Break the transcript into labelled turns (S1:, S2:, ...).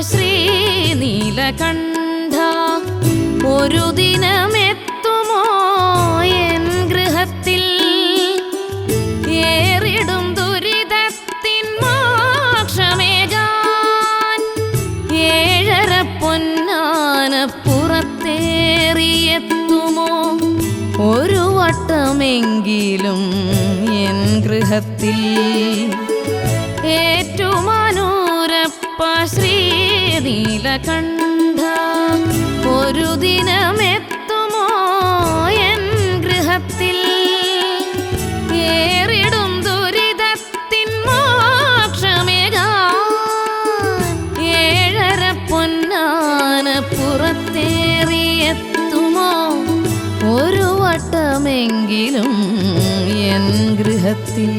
S1: ശ്രീ നീലകണ്ഠ. ഒരു ദിനമെത്തുമോ എൻ ഗൃഹത്തിൽ? ഏറിടും ദുരിതത്തിൻ മോക്ഷമേകാൻ ഏഴര പൊന്നാന പുറത്തേറിയെത്തുമോ? ഒരു വട്ടമെങ്കിലും എൻ ഗൃഹത്തിൽ. ഏറ്റുമാനൂരപ്പ ശ്രീ ഒരു ദിനമെത്തുമോ എൻ ഗൃഹത്തിൽ? ഏറിടും ദുരിതത്തിൻ മോക്ഷമേകാ ഏഴര പൊന്നാന പുറത്തേറിയെത്തുമോ? ഒരു വട്ടമെങ്കിലും എൻ ഗൃഹത്തിൽ.